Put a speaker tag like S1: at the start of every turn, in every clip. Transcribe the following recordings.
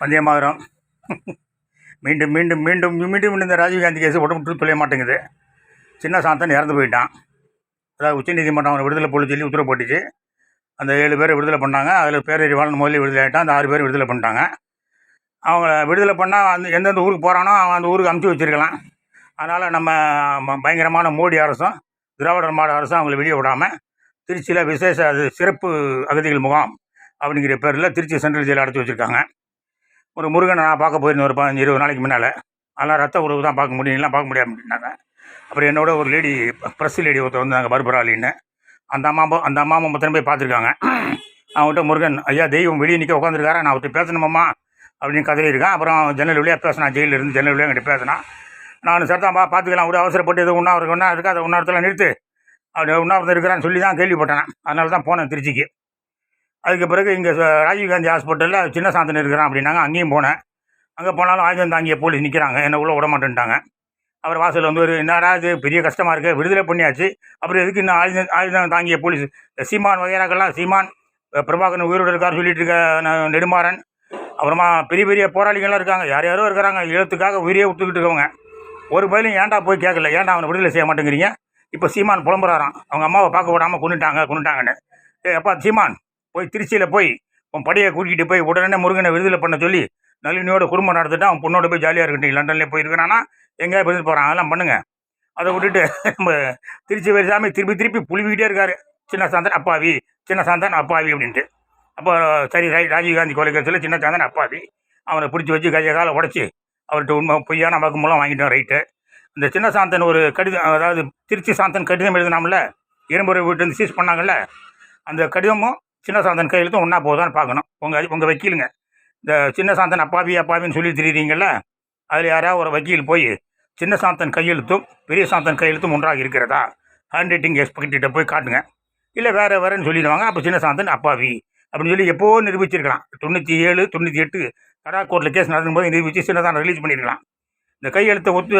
S1: வந்தே மீண்டும் மீண்டும் மீண்டும் மீண்டும் இந்த ராஜீவ்காந்தி கேஸ் உடம்பு தொலைய மாட்டேங்குது. சின்ன சாந்தன் இறந்து போயிட்டான். அதாவது உச்சநீதிமன்றம் அவனை விடுதலை போட சொல்லி உத்தரவு போட்டுச்சு. அந்த ஏழு பேரை விடுதலை பண்ணாங்க. அதில் பேரறிவாளன் முதல்ல விடுதலை ஆகிட்டான் அந்த ஆறு பேர் விடுதலை பண்ணிட்டாங்க. அவங்கள விடுதலை பண்ணால் அந்த எந்தெந்த ஊருக்கு போகிறானோ அவன் அந்த ஊருக்கு அமுச்சு வச்சிருக்கலாம். அதனால் நம்ம பயங்கரமான மோடி அரசும் திராவிட மாட அரசும் அவங்கள வெளியே விடாமல் திருச்சியில் விசேஷ அது சிறப்பு அகதிகள் முகாம் அப்படிங்கிற பேரில் திருச்சி சென்ட்ரல் ஜெயிலில் அடைச்சி வச்சுருக்காங்க. ஒரு முருகனை நான் பார்க்க போயிருந்தேன் ஒரு பதினஞ்சு இருபது நாளைக்கு முன்னால். அதெல்லாம் ரத்த உறவு தான் பார்க்க முடியும். எல்லாம் பார்க்க முடியாது அப்படின்னாங்க. அப்புறம் என்னோட ஒரு லேடி ப்ரெஸ் லேடி ஒருத்தர் வந்தாங்க பர்பராலின்னு அந்த அம்மா அந்த அம்மா மொத்தனை போய் பார்த்துருக்காங்க. அவங்ககிட்ட முருகன் ஐயா தெய்வம் வெளியே நிற்க உட்காந்துருக்காரா நான் அவர்கிட்ட பேசணுமாம்மா? அப்படின்னு கதறியிருக்கேன் இருக்கான். அப்புறம் ஜன்னல் வழியாக பேசினான். ஜெயிலில் இருந்து ஜன்னல் வழியாக என்கிட்ட பேசினான். நான் பா பார்த்துக்கலாம். ஒரு அவசரப்பட்டு எதுவும் உண்ணாவிரதம் ஒன்றா இருக்கா அதை உண்ணாவிரத்தில் நிறுத்து. அப்படி உண்ணாவிரதம் இருக்கிறான்னு சொல்லி தான் கேள்விப்பட்டேன். அதனால தான் போனேன் திருச்சிக்கு. அதுக்கு பிறகு இங்கே ராஜீவ்காந்தி ஹாஸ்பிட்டலில் சின்ன சாந்தன் இருக்கிறான் அப்படின்னாங்க. அங்கேயும் போனேன். அங்கே போனாலும் ஆயுதம் தாங்கிய போலீஸ் நிற்கிறாங்க என்ன உள்ள விட மாட்டேன்ட்டாங்க. அவர் வாசல் வந்து ஒரு என்னடா இது? பெரிய கஷ்டமாக இருக்குது விடுதலை பண்ணியாச்சு. அப்புறம் எதுக்கு இன்னும் ஆயுதம் ஆயுதம் தாங்கிய போலீஸ்? சீமான் வகையாக்கெல்லாம் சீமான் பிரபாகரன் உயிரோடு இருக்கார் சொல்லிட்டு இருக்க நெடுமாறன் அப்புறமா பெரிய பெரிய போராளிகள்லாம் இருக்காங்க. யார் யாரோ இருக்கிறாங்க. எழுத்துக்காக உயிரியே விட்டுக்கிட்டு இருக்கவங்க. ஒரு பயிலும் ஏன்டா போய் கேட்கல ஏன்டா அவனை விடுதலை செய்ய மாட்டேங்கிறீங்க? இப்போ சீமான் புலம்புறாராம். அவங்க அம்மாவை பார்க்க விடாமல் கொண்டுட்டாங்க கொண்டுட்டாங்கன்னு ஏ அப்பா சீமான். போய் திருச்சியில் போய் உன் படையை கூட்டிகிட்டு போய் உடனே முருகனை விடுதலை பண்ண சொல்லி நளினியோட குடும்பம் நடத்திட்டு அவன் பொண்ணோட போய் ஜாலியாக இருக்கட்டும். லண்டன்லேயே போயிருக்கிறானா எங்கேயா விடுதலை போகிறான் அதெல்லாம் பண்ணுங்க. அதை விட்டுட்டு நம்ம திருச்சி வேலுசாமி திருப்பி திருப்பி புழுவிக்கிட்டே இருக்காரு. சின்ன சாந்தன் அப்பாவி சின்ன சாந்தன் அப்பாவி அப்படின்ட்டு. அப்போ சரி ரை ராஜீவ்காந்தி கொலை சொல்லி சின்ன சாந்தன் அப்பாவி. அவனை பிடிச்சி வச்சு கையை காலை உடச்சி அவர்கிட்ட உண்மை பொய்யான வாக்குமூலம் வாங்கிட்டோம் ரைட்டு இந்த சின்ன சாந்தன் ஒரு கடிதம் அதாவது திருச்சி சாந்தன் கடிதம் எழுதினாம்ல? இரும்புரை வீட்டு சீஸ் பண்ணாங்கல்ல? அந்த கடிதமும் சின்ன சாந்தன் கையெழுத்தும் ஒன்றா போகுதான்னு பார்க்கணும். உங்கள் உங்கள் வக்கீலுங்க. இந்த சின்ன சாந்தன் அப்பாவி அப்பாவின்னு சொல்லி தெரியுறீங்கள அதில் யாராவது ஒரு வக்கீல் போய் சின்ன சாந்தன் கையெழுத்தும் பெரிய சாந்தன் கையெழுத்தும் ஒன்றாக இருக்கிறதா? ஹேண்ட் ரைட்டிங் எக்ஸ்பெக்டிட்ட போய் காட்டுங்க. இல்லை வேறு வேறுன்னு சொல்லிடுவாங்க. அப்போ சின்ன சாந்தன் அப்பாவி அப்படின்னு சொல்லி எப்போ நிரூபிச்சிருக்கலாம். தொண்ணூற்றி ஏழு தொண்ணூற்றி எட்டு கடா கோர்ட்டில் கேஸ் நடக்கும்போது நிரூபித்து சின்னதான் ரிலீஸ் பண்ணியிருக்கலாம் இந்த கையெழுத்தை ஒத்து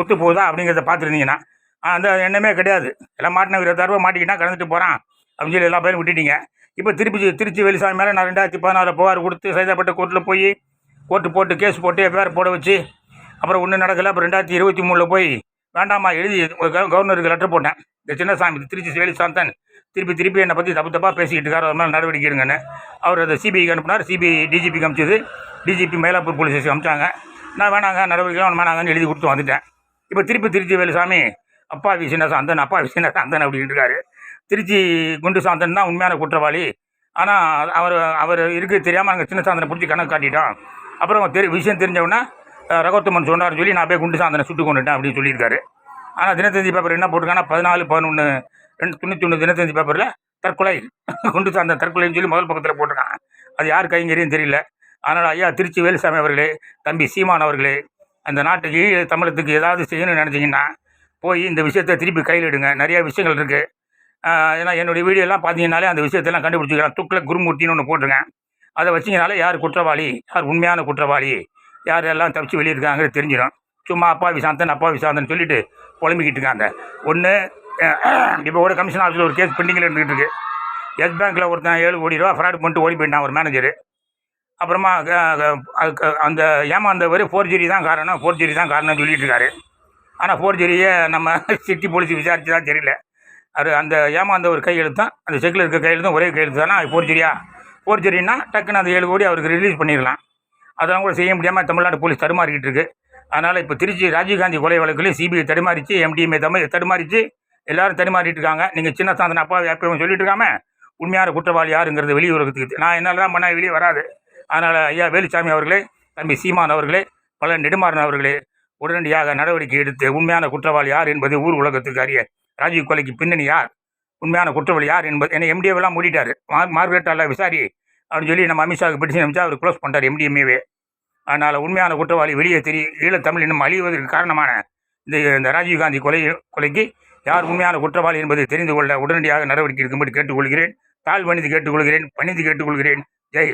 S1: ஒத்து போகுதா அப்படிங்கிறத பார்த்துருந்தீங்கன்னா அந்த எண்ணமே கிடையாது. எல்லாம் மாட்டின இருபத்தாயிரரூபா மாட்டிக்கிட்டா கலந்துட்டு போகிறான் அப்படின்னு சொல்லி எல்லா பேரும் விட்டுட்டீங்க. இப்போ திருப்பி திருச்சி வெளிசாமி மேலே நான் ரெண்டாயிரத்தி பதினாறு புகார் கொடுத்து சைதாப்பட்ட கோர்ட்டில் போய் கோர்ட்டு போட்டு கேஸ் போட்டு பேர் போட வச்சு அப்புறம் ஒன்றும் நடக்கலை. அப்புறம் ரெண்டாயிரத்தி இருபத்தி மூணில் போய் வேண்டாமா எழுதி கவர்னருக்கு லெட்டர் போட்டேன். இந்த சின்னசாமி திருச்சி வேலி சாந்தன் திருப்பி திருப்பி என்னை பற்றி தப்பு தப்பாக பேசிக்கிட்டு இருக்காரு. அது மாதிரி நடவடிக்கை எடுங்கன்னு. அவர் அதை சிபிஐக்கு அனுப்புனார். சிபிஐ டிஜிபிக்கு அனுப்பிச்சது. டிஜிபி மயிலாப்பூர் போலீஸ் ஸ்டேஷன் நான் வேணாங்க நடவடிக்கை அவன் வேணாங்கன்னு எழுதி கொடுத்து வந்துட்டேன். இப்போ திருப்பி திருச்சி வேலுசாமி அப்பா சின்ன அந்தன் அப்பா சின்ன அந்தன் அப்படின்னு இருக்காரு. திருச்சி குண்டு சாந்தன் தான் உண்மையான குற்றவாளி. ஆனால் அவர் அவர் இருக்கு தெரியாமல் நாங்கள் சின்ன சாந்தனை பிடிச்சி கணக்கு காட்டிட்டோம் அப்புறம் தெரி விஷயம் தெரிஞ்சவுடனே ரகோத்தமன் சொன்னார்னு சொல்லி நான் போய் குண்டு சாந்தனை சுட்டு கொண்டுட்டேன் அப்படின்னு சொல்லியிருக்காரு. ஆனால் தினத்தந்தி பேப்பர் என்ன போட்டிருக்காங்கன்னா பதினாலு பதினொன்று ரெண்டு தொண்ணூற்றி ஒன்று தினத்தந்தி பேப்பரில் தற்கொலை குண்டு சாந்தன் தற்கொலைன்னு சொல்லி முதல் பக்கத்தில் போட்டிருக்காங்க அது யார் கைங்கரியும் தெரியல. அதனால் ஐயா திருச்சி வேலுசாமி அவர்களே தம்பி சீமான் அவர்களே அந்த நாட்டுக்கு தமிழத்துக்கு ஏதாவது செய்யணும்னு நினச்சிங்கன்னா போய் இந்த விஷயத்தை திருப்பி கையில் எடுங்க. நிறைய விஷயங்கள் இருக்குது ஏன்னா என்னுடைய வீடியோலாம் பார்த்தீங்கன்னாலே அந்த விஷயத்தெல்லாம் கண்டுபிடிச்சிக்கலாம் துக்கில் குருமூர்த்தின்னு ஒன்று போட்டிருக்கேன். அதை வச்சிங்கனாலே யார் குற்றவாளி யார் உண்மையான குற்றவாளி யார் எல்லாம் தப்பிச்சு வெளியிருக்காங்கிறது தெரிஞ்சிடும். சும்மா அப்பா விசாந்தன் அப்பா விசாந்தன் சொல்லிட்டு புலம்பிக்கிட்டு இருக்காங்க. ஒன்று இப்போ கூட கமிஷன் ஆஃபீஸில் ஒரு கேஸ் பெண்டிங்கில் இருந்துகிட்டு இருக்கு. எஸ் பேங்க்கில் ஒருத்தன் ஏழு கோடி ரூபா ஃப்ராட் பண்ணிட்டு ஓடி போயிட்டான் ஒரு மேனேஜர் அப்புறமா அதுக்கு அந்த ஏமாந்தவர் ஃபோர்ஜரி தான் காரணம் ஃபோர்ஜரி தான் காரணம்னு சொல்லிட்டு இருக்காரு. ஆனால் ஃபோர்ஜரியை நம்ம சிட்டி போலீஸ் விசாரிச்சு தான் தெரியல. அது அந்த ஏமாந்த ஒரு கையெழுத்தான் அந்த செக்கில் இருக்க கையெழுத்தும் ஒரே கையெழுத்து தானே போர்ச்சரியா போர்ச்சரின்னா டக்குன்னு அந்த ஏழு கோடி அவருக்கு ரிலீஸ் பண்ணிடலாம். அதெல்லாம் கூட செய்ய முடியாமல் தமிழ்நாடு போலீஸ் தடுமாறிக்கிட்டு இருக்கு. அதனால் இப்போ திருச்சி ராஜீவ்காந்தி கொலை வழக்குலேயும் சிபிஐ தடுமாறிச்சு எம்டிஎம்ஏ தமிழ் தடுமாறிச்சு. எல்லாரும் தடுமாறிட்டு இருக்காங்க. நீங்கள் சின்ன சாந்தன அப்பா எப்பவும் சொல்லிட்டு இருக்காம உண்மையான குற்றவாளி யாருங்கிறது வெளியே உலகத்துக்கு நான் என்னால் தான் பண்ணால் வெளியே வராது. அதனால் ஐயா வேலுசாமி அவர்களே தம்பி சீமான் அவர்களே பல நெடுமாறன் அவர்களே உடனடியாக நடவடிக்கை எடுத்து உண்மையான குற்றவாளி யார் என்பது ஊர் உலகத்துக்கு அறிய ராஜீவ் கொலைக்கு பின்னணி யார்? உண்மையான குற்றவாளி யார் என்பது என்னை எம்டிஏவெல்லாம் மூடிட்டார். மார் மார்கரெட் விசாரி அப்படின்னு சொல்லி நம்ம அமித்ஷாவுக்கு பிடிச்சி அமிச்சா அவர் க்ளோஸ் பண்ணிட்டார் எம்டிஎம்ஏவே அதனால் உண்மையான குற்றவாளி வெளியே தெரிய ஈழத்தமிழ் இன்னும் அழிவதற்கு காரணமான இந்த இந்த ராஜீவ்காந்தி கொலை கொலைக்கு யார் உண்மையான குற்றவாளி என்பதை தெரிந்து கொள்ள உடனடியாக நடவடிக்கை எடுக்கும்படி கேட்டுக்கொள்கிறேன். தாழ் பணிந்து கேட்டுக்கொள்கிறேன் பணிந்து கேட்டுக்கொள்கிறேன். ஜெய்